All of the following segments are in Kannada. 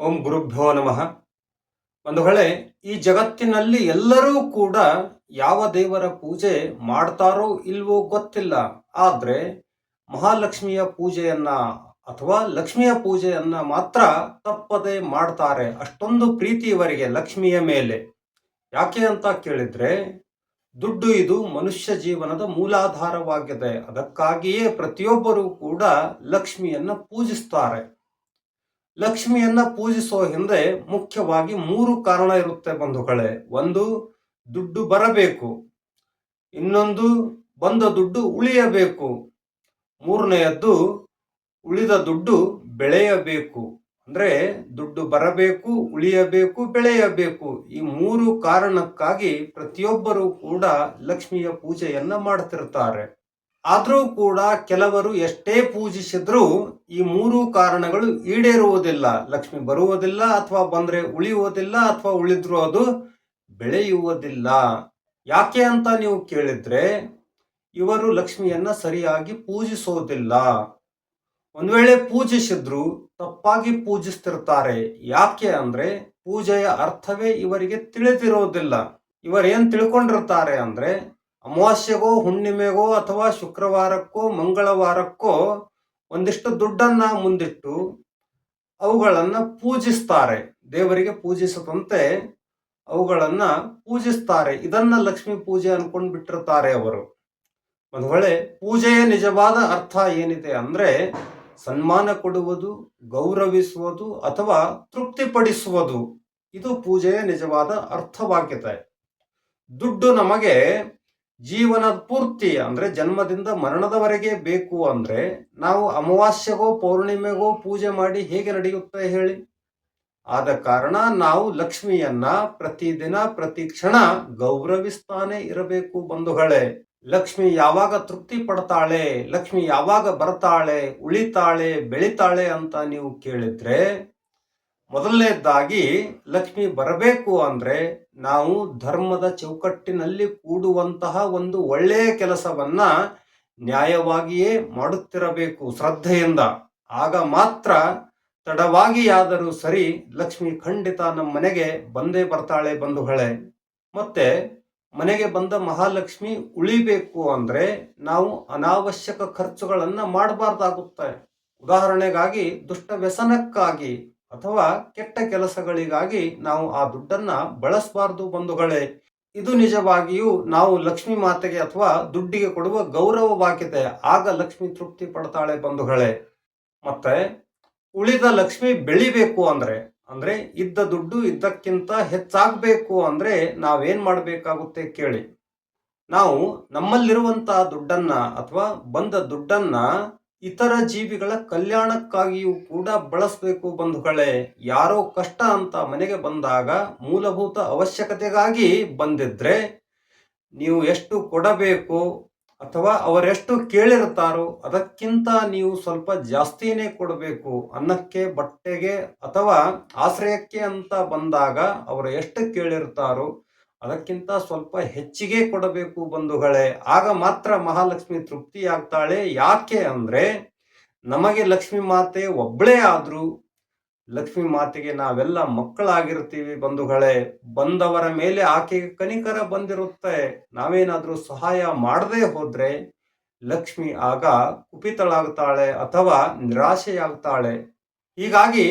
ಓಂ ಗುರುಭ್ಯೋ ನಮಃ. ಒಂದು ವೇಳೆ ಈ ಜಗತ್ತಿನಲ್ಲಿ ಎಲ್ಲರೂ ಕೂಡ ಯಾವ ದೇವರ ಪೂಜೆ ಮಾಡ್ತಾರೋ ಇಲ್ವೋ ಗೊತ್ತಿಲ್ಲ. ಆದ್ರೆ ಮಹಾಲಕ್ಷ್ಮಿಯ ಪೂಜೆಯನ್ನ ಅಥವಾ ಲಕ್ಷ್ಮಿಯ ಪೂಜೆಯನ್ನ ಮಾತ್ರ ತಪ್ಪದೆ ಮಾಡ್ತಾರೆ ಅಷ್ಟೊಂದು ಪ್ರೀತಿ ಇವರಿಗೆ ಲಕ್ಷ್ಮಿಯ ಮೇಲೆ. ಯಾಕೆ ಅಂತ ಕೇಳಿದ್ರೆ, ದುಡ್ಡು ಇದು ಮನುಷ್ಯ ಜೀವನದ ಮೂಲಾಧಾರವಾಗಿದೆ. ಅದಕ್ಕಾಗಿಯೇ ಪ್ರತಿಯೊಬ್ಬರೂ ಕೂಡ ಲಕ್ಷ್ಮಿಯನ್ನ ಪೂಜಿಸ್ತಾರೆ. ಲಕ್ಷ್ಮಿಯನ್ನ ಪೂಜಿಸುವ ಹಿಂದೆ ಮುಖ್ಯವಾಗಿ ಮೂರು ಕಾರಣ ಇರುತ್ತೆ ಬಂಧುಗಳೇ. ಒಂದು, ದುಡ್ಡು ಬರಬೇಕು. ಇನ್ನೊಂದು, ಬಂದ ದುಡ್ಡು ಉಳಿಯಬೇಕು. ಮೂರನೆಯದ್ದು, ಉಳಿದ ದುಡ್ಡು ಬೆಳೆಯಬೇಕು. ಅಂದ್ರೆ ದುಡ್ಡು ಬರಬೇಕು, ಉಳಿಯಬೇಕು, ಬೆಳೆಯಬೇಕು. ಈ ಮೂರು ಕಾರಣಕ್ಕಾಗಿ ಪ್ರತಿಯೊಬ್ಬರು ಕೂಡ ಲಕ್ಷ್ಮಿಯ ಪೂಜೆಯನ್ನ ಮಾಡ್ತಿರ್ತಾರೆ. ಆದರೂ ಕೂಡ ಕೆಲವರು ಎಷ್ಟೇ ಪೂಜಿಸಿದ್ರೂ ಈ ಮೂರು ಕಾರಣಗಳು ಈಡೇರುವುದಿಲ್ಲ. ಲಕ್ಷ್ಮಿ ಬರುವುದಿಲ್ಲ ಅಥವಾ ಬಂದ್ರೆ ಉಳಿಯುವುದಿಲ್ಲ ಅಥವಾ ಉಳಿದ್ರೂ ಅದು ಬೆಳೆಯುವುದಿಲ್ಲ. ಯಾಕೆ ಅಂತ ನೀವು ಕೇಳಿದ್ರೆ, ಇವರು ಲಕ್ಷ್ಮಿಯನ್ನ ಸರಿಯಾಗಿ ಪೂಜಿಸೋದಿಲ್ಲ. ಒಂದು ವೇಳೆ ಪೂಜಿಸಿದ್ರು ತಪ್ಪಾಗಿ ಪೂಜಿಸ್ತಿರ್ತಾರೆ. ಯಾಕೆ ಅಂದ್ರೆ ಪೂಜೆಯ ಅರ್ಥವೇ ಇವರಿಗೆ ತಿಳಿದಿರೋದಿಲ್ಲ. ಇವರೇನ್ ತಿಳ್ಕೊಂಡಿರ್ತಾರೆ ಅಂದ್ರೆ ಅಮಾವಾಸ್ಯೆಗೋ, ಹುಣ್ಣಿಮೆಗೋ ಅಥವಾ ಶುಕ್ರವಾರಕ್ಕೋ, ಮಂಗಳವಾರಕ್ಕೋ ಒಂದಿಷ್ಟು ದುಡ್ಡನ್ನ ಮುಂದಿಟ್ಟು ಅವುಗಳನ್ನ ಪೂಜಿಸ್ತಾರೆ. ದೇವರಿಗೆ ಪೂಜಿಸದಂತೆ ಅವುಗಳನ್ನ ಪೂಜಿಸ್ತಾರೆ. ಇದನ್ನ ಲಕ್ಷ್ಮಿ ಪೂಜೆ ಅನ್ಕೊಂಡು ಬಿಟ್ಟಿರ್ತಾರೆ ಅವರು. ಒಂದು ವೇಳೆ ಪೂಜೆಯ ನಿಜವಾದ ಅರ್ಥ ಏನಿದೆ ಅಂದ್ರೆ ಸನ್ಮಾನ ಕೊಡುವುದು, ಗೌರವಿಸುವುದು ಅಥವಾ ತೃಪ್ತಿಪಡಿಸುವುದು. ಇದು ಪೂಜೆಯ ನಿಜವಾದ ಅರ್ಥವಾಗಿದೆ. ದುಡ್ಡು ನಮಗೆ ಜೀವನದ ಪೂರ್ತಿ ಅಂದ್ರೆ ಜನ್ಮದಿಂದ ಮರಣದವರೆಗೆ ಬೇಕು ಅಂದ್ರೆ ನಾವು ಅಮಾವಾಸ್ಯೆಗೋ ಪೌರ್ಣಿಮೆಗೋ ಪೂಜೆ ಮಾಡಿ ಹೇಗೆ ನಡೆಯುತ್ತೆ ಹೇಳಿ. ಆದ ಕಾರಣ ನಾವು ಲಕ್ಷ್ಮಿಯನ್ನ ಪ್ರತಿದಿನ, ಪ್ರತಿ ಕ್ಷಣ ಗೌರವಿಸ್ತಾನೆ ಇರಬೇಕು ಬಂಧುಗಳೇ. ಲಕ್ಷ್ಮಿ ಯಾವಾಗ ತೃಪ್ತಿ ಪಡ್ತಾಳೆ, ಲಕ್ಷ್ಮಿ ಯಾವಾಗ ಬರ್ತಾಳೆ, ಉಳಿತಾಳೆ, ಬೆಳಿತಾಳೆ ಅಂತ ನೀವು ಕೇಳಿದ್ರೆ ಮೊದಲನೇದಾಗಿ ಲಕ್ಷ್ಮಿ ಬರಬೇಕು ಅಂದ್ರೆ ನಾವು ಧರ್ಮದ ಚೌಕಟ್ಟಿನಲ್ಲಿ ಕೂಡುವಂತಹ ಒಂದು ಒಳ್ಳೆಯ ಕೆಲಸವನ್ನ ನ್ಯಾಯವಾಗಿಯೇ ಮಾಡುತ್ತಿರಬೇಕು ಶ್ರದ್ಧೆಯಿಂದ. ಆಗ ಮಾತ್ರ ತಡವಾಗಿಯಾದರೂ ಸರಿ ಲಕ್ಷ್ಮಿ ಖಂಡಿತ ನಮ್ಮ ಮನೆಗೆ ಬಂದೇ ಬರ್ತಾಳೆ ಬಂಧುಗಳೇ. ಮತ್ತೆ ಮನೆಗೆ ಬಂದ ಮಹಾಲಕ್ಷ್ಮಿ ಉಳಿಬೇಕು ಅಂದ್ರೆ ನಾವು ಅನಾವಶ್ಯಕ ಖರ್ಚುಗಳನ್ನು ಮಾಡಬಾರ್ದಾಗುತ್ತೆ. ಉದಾಹರಣೆಗಾಗಿ ದುಷ್ಟ ವ್ಯಸನಕ್ಕಾಗಿ ಅಥವಾ ಕೆಟ್ಟ ಕೆಲಸಗಳಿಗಾಗಿ ನಾವು ಆ ದುಡ್ಡನ್ನ ಬಳಸಬಾರದು ಬಂಧುಗಳೇ. ಇದು ನಿಜವಾಗಿಯೂ ನಾವು ಲಕ್ಷ್ಮಿ ಮಾತೆಗೆ ಅಥವಾ ದುಡ್ಡಿಗೆ ಕೊಡುವ ಗೌರವ ಗೌರವವಾಗಿದೆ. ಆಗ ಲಕ್ಷ್ಮಿ ತೃಪ್ತಿ ಪಡ್ತಾಳೆ ಬಂಧುಗಳೇ. ಮತ್ತೆ ಉಳಿದ ಲಕ್ಷ್ಮಿ ಬೆಳಿಬೇಕು ಅಂದ್ರೆ ಅಂದ್ರೆ ಇದ್ದ ದುಡ್ಡು ಇದ್ದಕ್ಕಿಂತ ಹೆಚ್ಚಾಗಬೇಕು ಅಂದ್ರೆ ನಾವೇನ್ ಮಾಡಬೇಕಾಗುತ್ತೆ ಕೇಳಿ. ನಾವು ನಮ್ಮಲ್ಲಿರುವಂತಹ ದುಡ್ಡನ್ನ ಅಥವಾ ಬಂದ ದುಡ್ಡನ್ನ ಇತರ ಜೀವಿಗಳ ಕಲ್ಯಾಣಕ್ಕಾಗಿಯೂ ಕೂಡ ಬಳಸಬೇಕು ಬಂಧುಗಳೇ. ಯಾರೋ ಕಷ್ಟ ಅಂತ ಮನೆಗೆ ಬಂದಾಗ ಮೂಲಭೂತ ಅವಶ್ಯಕತೆಗಾಗಿ ಬಂದಿದ್ರೆ ನೀವು ಎಷ್ಟು ಕೊಡಬೇಕು ಅಥವಾ ಅವರೆಷ್ಟು ಕೇಳಿರ್ತಾರೋ ಅದಕ್ಕಿಂತ ನೀವು ಸ್ವಲ್ಪ ಜಾಸ್ತಿನೇ ಕೊಡಬೇಕು ಅನ್ನಕ್ಕೆ ಬಟ್ಟೆಗೆ ಅಥವಾ ಆಶ್ರಯಕ್ಕೆ ಅಂತ ಬಂದಾಗ ಅವರು ಎಷ್ಟು ಕೇಳಿರ್ತಾರೋ ಅದಕ್ಕಿಂತ ಸ್ವಲ್ಪ ಹೆಚ್ಚಿಗೆ ಕೊಡಬೇಕು ಬಂಧುಗಳೇ. ಆಗ ಮಾತ್ರ ಮಹಾಲಕ್ಷ್ಮಿ ತೃಪ್ತಿ ಆಗ್ತಾಳೆ. ಯಾಕೆ ಅಂದ್ರೆ ನಮಗೆ ಲಕ್ಷ್ಮಿ ಮಾತೆ ಒಬ್ಬಳೇ ಆದರೂ ಲಕ್ಷ್ಮಿ ಮಾತೆಗೆ ನಾವೆಲ್ಲ ಮಕ್ಕಳಾಗಿರ್ತೀವಿ ಬಂಧುಗಳೇ. ಬಂದವರ ಮೇಲೆ ಆಕೆಗೆ ಕನಿಕರ ಬಂದಿರುತ್ತೆ. ನಾವೇನಾದರೂ ಸಹಾಯ ಮಾಡದೇ ಹೋದರೆ ಲಕ್ಷ್ಮಿ ಆಗ ಕುಪಿತಳಾಗ್ತಾಳೆ ಅಥವಾ ನಿರಾಶೆಯಾಗ್ತಾಳೆ. ಹೀಗಾಗಿ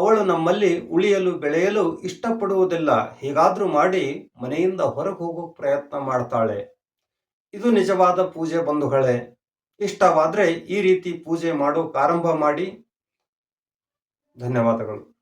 ಅವಳು ನಮ್ಮಲ್ಲಿ ಉಳಿಯಲು ಬೆಳೆಯಲು ಇಷ್ಟಪಡುವುದಿಲ್ಲ. ಹೀಗಾದ್ರೂ ಮಾಡಿ ಮನೆಯಿಂದ ಹೊರಗೆ ಹೋಗೋಕೆ ಪ್ರಯತ್ನ ಮಾಡ್ತಾಳೆ. ಇದು ನಿಜವಾದ ಪೂಜೆ ಬಂಧುಗಳೇ. ಇಷ್ಟವಾದರೆ ಈ ರೀತಿ ಪೂಜೆ ಮಾಡೋಕೆ ಆರಂಭ ಮಾಡಿ. ಧನ್ಯವಾದಗಳು.